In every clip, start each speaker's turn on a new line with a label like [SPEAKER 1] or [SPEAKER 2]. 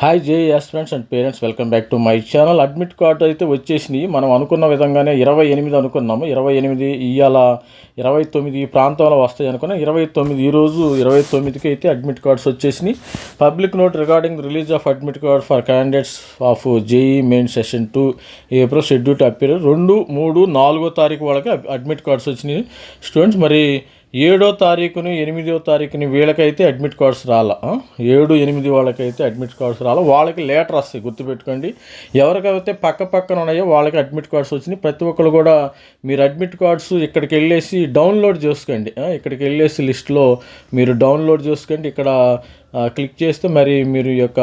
[SPEAKER 1] Hi JS friends and parents welcome back to my channel admit card అయితే వచ్చేసినాయి మనం అనుకున్న విధంగానే ఇరవై ఎనిమిది అనుకున్నాము. ఇరవై ఎనిమిది ఇవాళ ఇరవై తొమ్మిది ఈ ప్రాంతంలో వస్తాయి అనుకున్నాం ఇరవై తొమ్మిది ఈరోజు ఇరవై తొమ్మిదికి అయితే అడ్మిట్ కార్డ్స్ వచ్చేసినాయి. Public note regarding release of admit card for candidates of JEE Main session two April schedule appear రెండు మూడు నాలుగో తారీఖు వాళ్ళకి అడ్మిట్ కార్డ్స్ వచ్చినాయి. స్టూడెంట్స్ మరి ఏడో తారీఖుని ఎనిమిదో తారీఖుని వీళ్ళకైతే అడ్మిట్ కార్డ్స్ రాల. ఏడు ఎనిమిది వాళ్ళకైతే అడ్మిట్ కార్డ్స్ రాల. వాళ్ళకి లేటర్ వస్తాయి గుర్తుపెట్టుకోండి. ఎవరికైతే పక్క పక్కన ఉన్నాయో వాళ్ళకి అడ్మిట్ కార్డ్స్ వచ్చినాయి. ప్రతి ఒక్కరు కూడా మీరు అడ్మిట్ కార్డ్స్ ఇక్కడికి వెళ్ళేసి డౌన్లోడ్ చేసుకోండి. ఇక్కడికి వెళ్ళేసి లిస్ట్లో మీరు డౌన్లోడ్ చేసుకోండి. ఇక్కడ క్లిక్ చేస్తే మరి మీరు యొక్క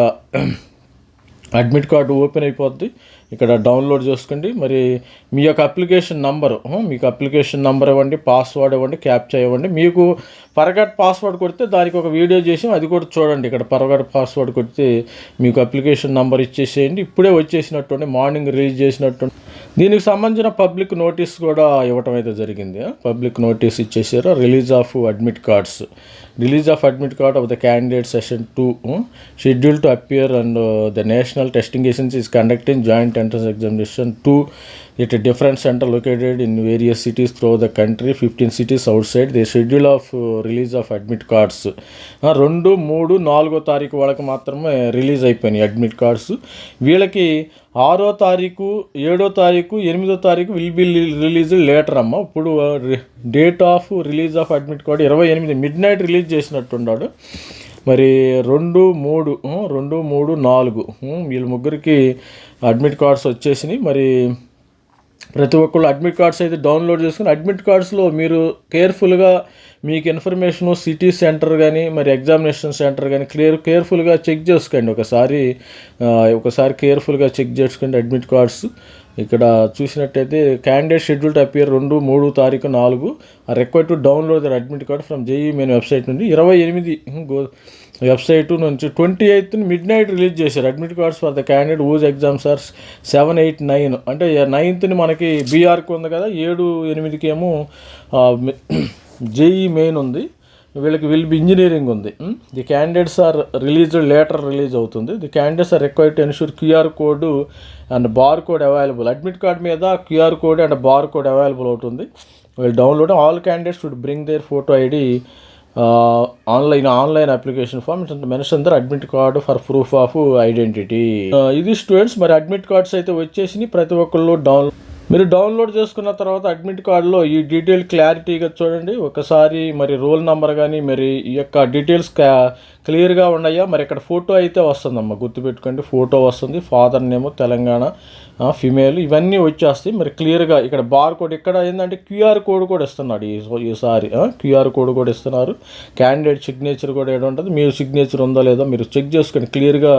[SPEAKER 1] అడ్మిట్ కార్డు ఓపెన్ అయిపోద్ది. ఇక్కడ డౌన్లోడ్ చేసుకోండి. మరి మీ యొక్క అప్లికేషన్ నంబరు మీకు అప్లికేషన్ నంబర్ ఇవ్వండి పాస్వర్డ్ ఇవ్వండి క్యాప్చర్ ఇవ్వండి. మీకు పరగట్ పాస్వర్డ్ కొడితే దానికి ఒక వీడియో చేసి అది కూడా చూడండి. ఇక్కడ పరగట్ పాస్వర్డ్ కొడితే మీకు అప్లికేషన్ నంబర్ ఇచ్చేసేయండి. ఇప్పుడే వచ్చేసినట్టుండి మార్నింగ్ రిలీజ్ చేసినట్టుండి దీనికి సంబంధించిన పబ్లిక్ నోటీస్ కూడా ఇవ్వటం అయితే జరిగింది. పబ్లిక్ నోటీస్ ఇచ్చేసారు. Release of admit cards release of admit card of the candidate session two schedule to appear and the National Testing Agency is conducting Joint Entrance Examination to it different centre located in various cities through the country fifteen cities outside the schedule of release of admit cards రెండు మూడు నాలుగో తారీఖు వాళ్ళకి మాత్రమే release అయిపోయినాయి admit cards వీళ్ళకి ఆరో తారీఖు ఏడో తారీఖు ఎనిమిదో తారీఖు విల్ బి రిలీజ్ లేటర్ అమ్మ. ఇప్పుడు date of release of admit card ఇరవై ఎనిమిది మిడ్ నైట్ రిలీజ్ చేసినట్టున్నాడు మరి రెండు మూడు రెండు మూడు నాలుగు. వీళ్ళ ముగ్గురికి అడ్మిట్ కార్డ్స్ వచ్చేసినాయి. మరి ప్రతి ఒక్కళ్ళు అడ్మిట్ కార్డ్స్ అయితే డౌన్లోడ్ చేసుకుని అడ్మిట్ కార్డ్స్లో మీరు కేర్ఫుల్గా మీకు ఇన్ఫర్మేషన్ సిటీ సెంటర్ కానీ మరి ఎగ్జామినేషన్ సెంటర్ కానీ క్లియర్ కేర్ఫుల్గా చెక్ చేసుకోండి. ఒకసారి ఒకసారి కేర్ఫుల్గా చెక్ చేసుకోండి అడ్మిట్ కార్డ్స్ ఇక్కడ చూసినట్టయితే క్యాండిడేట్ షెడ్యూల్డ్ అపియర్ రెండు మూడు తారీఖు నాలుగు. Require to download their admit card from JEE Main website నుండి ఇరవై ఎనిమిది గో వెబ్సైట్ నుంచి twenty eighth midnight release చేశారు. Admit cards for the candidate whose exams are seven eight nine అంటే నైన్త్ని మనకి బీఆర్కి ఉంది కదా ఏడు ఎనిమిదికి ఏమో జేఈ మెయిన్ ఉంది. వీళ్ళకి విల్ బి ఇంజనీరింగ్ ఉంది. The candidates are release later release అవుతుంది. The candidates are required to ensure QR code and bar code available. Admit card మీద QR code and bar code available అవుతుంది వీళ్ళు download all candidates should bring their photo ID online online application form. Mention their admit card for proof of identity. ఇది students మరి admit cards అయితే వచ్చేసి ప్రతి ఒక్కళ్ళు down మీరు డౌన్లోడ్ చేసుకున్న తర్వాత అడ్మిట్ కార్డులో ఈ డీటెయిల్ క్లారిటీగా చూడండి. ఒకసారి మరి రోల్ నెంబర్ కానీ మరి ఈ యొక్క డీటెయిల్స్ క్లియర్గా ఉన్నాయా? మరి ఇక్కడ ఫోటో అయితే వస్తుందమ్మా గుర్తుపెట్టుకోండి. ఫోటో వస్తుంది. ఫాదర్ నేమో తెలంగాణ ఫిమేల్ ఇవన్నీ వచ్చేస్తాయి. మరి క్లియర్గా ఇక్కడ బార్ కోడ్ ఇక్కడ ఏంటంటే క్యూఆర్ కోడ్ కూడా ఇస్తున్నాడు ఈ ఈసారి క్యూఆర్ కోడ్ కూడా ఇస్తున్నారు. క్యాండిడేట్ సిగ్నేచర్ కూడా ఏడు ఉంటుంది. మీరు సిగ్నేచర్ ఉందో లేదో మీరు చెక్ చేసుకోండి. క్లియర్గా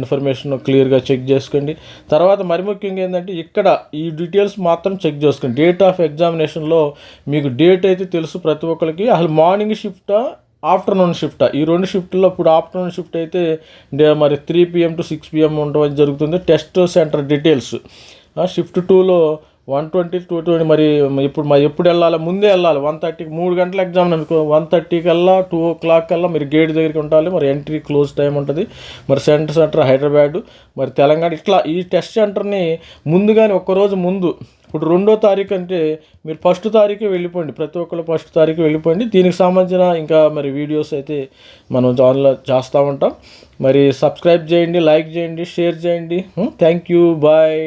[SPEAKER 1] ఇన్ఫర్మేషన్ క్లియర్గా చెక్ చేసుకోండి. తర్వాత మరి ముఖ్యంగా ఏంటంటే ఇక్కడ ఈ డీటెయిల్స్ మాత్రం చెక్ చేసుకోండి. డేట్ ఆఫ్ ఎగ్జామినేషన్లో మీకు డేట్ అయితే తెలుసు ప్రతి ఒక్కరికి అసలు మార్నింగ్ షిఫ్టా ఆఫ్టర్నూన్ షిఫ్ట్ ఈ రెండు షిఫ్ట్లో ఇప్పుడు ఆఫ్టర్నూన్ షిఫ్ట్ అయితే డే- మరి three PM to six PM ఉండడం జరుగుతుంది. టెస్ట్ సెంటర్ డీటెయిల్స్ షిఫ్ట్ టూలో వన్ ట్వంటీ టూ ట్వంటీ మరి ఇప్పుడు మరి ఎప్పుడు వెళ్ళాలి? ముందే వెళ్ళాలి. వన్ థర్టీకి మూడు గంటల ఎగ్జామ్ అనుకో వన్ థర్టీ కల్లా టూ ఓ క్లాక్ కల్లా మీరు గేట్ దగ్గరికి ఉండాలి. మరి ఎంట్రీ క్లోజ్ టైం ఉంటుంది. మరి సెంటర్ సెంటర్ హైదరాబాద్ మరి తెలంగాణ ఇట్లా ఈ టెస్ట్ సెంటర్ని ముందుగానే ఒక్కరోజు ముందు ఇప్పుడు రెండో తారీఖు అంటే మీరు ఫస్ట్ తారీఖు వెళ్ళిపోండి. ప్రతి ఒక్కరు ఫస్ట్ తారీఖు వెళ్ళిపోండి. దీనికి సంబంధించిన ఇంకా మరి వీడియోస్ అయితే మనం ఛానల్లో చేస్తూ ఉంటాం. మరి సబ్స్క్రైబ్ చేయండి లైక్ చేయండి షేర్ చేయండి. Thank you bye